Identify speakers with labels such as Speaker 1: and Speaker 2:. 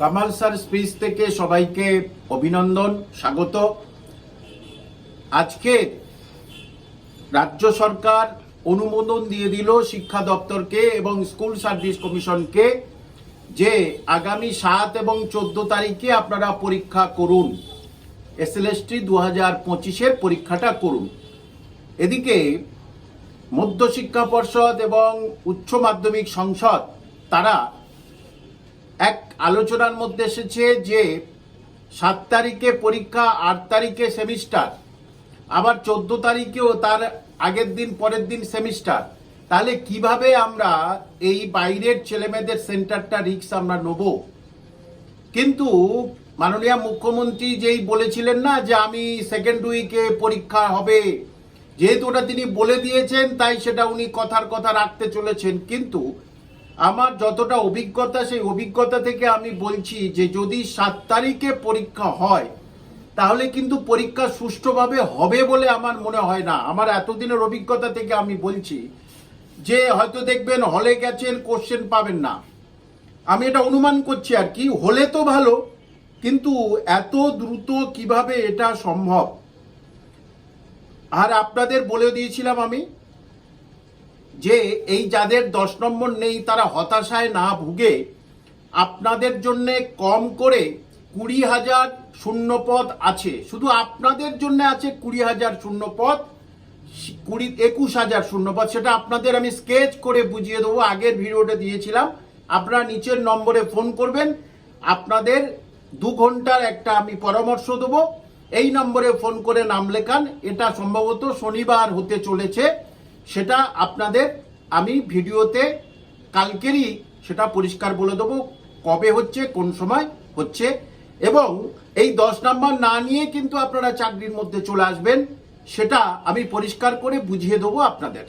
Speaker 1: Kamal sir speech থেকে সবাইকে অভিনন্দন, স্বাগত। আজকে রাজ্য সরকার অনুমোদন দিয়ে দিল শিক্ষা দপ্তরকে এবং স্কুল সার্ভিস কমিশনকে যে আগামী সাত এবং চোদ্দ তারিখে আপনারা পরীক্ষা করুন। এসএলএসটি দু হাজার পঁচিশের পরীক্ষাটা করুন। এদিকে মধ্যশিক্ষা পর্ষদ এবং উচ্চ মাধ্যমিক সংসদ, তারা আলোচনার মধ্যে এসেছে যে সাত তারিখে পরীক্ষা, আট তারিখে সেমিস্টার, আবার চোদ্দ তারিখেও তার আগের দিন, পরের দিন সেমিস্টার। তাহলে কীভাবে আমরা এই বাইরের ছেলেমেয়েদের সেন্টারটা রিক্স আমরা নেব? কিন্তু মাননীয় মুখ্যমন্ত্রী যেই বলেছিলেন না যে আমি সেকেন্ড উইকে পরীক্ষা হবে, যেহেতু ওটা তিনি বলে দিয়েছেন, তাই সেটা উনি কথার কথা রাখতে চলেছেন। কিন্তু আমার যতটা অভিজ্ঞতা, সেই অভিজ্ঞতা থেকে আমি বলছি যে যদি সাত তারিখে পরীক্ষা হয়, তাহলে কিন্তু পরীক্ষা সুষ্ঠুভাবে হবে বলে আমার মনে হয় না। আমার এতদিনের অভিজ্ঞতা থেকে আমি বলছি যে হয়তো দেখবেন হলে গেছেন কোশ্চেন পাবেন না। আমি এটা অনুমান করছি আর কি, হলে তো ভালো, কিন্তু এত দ্রুত কীভাবে এটা সম্ভব? আর আপনাদের বলে দিয়েছিলাম আমি যে এই যাদের দশ নম্বর নেই, তারা হতাশায় না ভুগে আপনাদের জন্য কম করে কুড়ি হাজার শূন্য পদ আছে। শুধু আপনাদের জন্য আছে কুড়ি হাজার শূন্য পদ কুড়ি, একুশ হাজার শূন্য পদ সেটা আপনাদের আমি স্কেচ করে বুঝিয়ে দেবো। আগের ভিডিওটা দিয়েছিলাম। আপনারা নিচের নম্বরে ফোন করবেন। আপনাদের দু ঘণ্টার একটা আমি পরামর্শ দেবো। এই নম্বরে ফোন করে নাম লেখান। এটা সম্ভবত শনিবার হতে চলেছে। সেটা আপনাদের আমি ভিডিওতে কালকেরই সেটা পরিষ্কার বলে দেবো, কবে হচ্ছে, কোন সময় হচ্ছে। এবং এই দশ নাম্বার না নিয়ে কিন্তু আপনারা চাকরির মধ্যে চলে আসবেন, সেটা আমি পরিষ্কার করে বুঝিয়ে দেবো আপনাদের।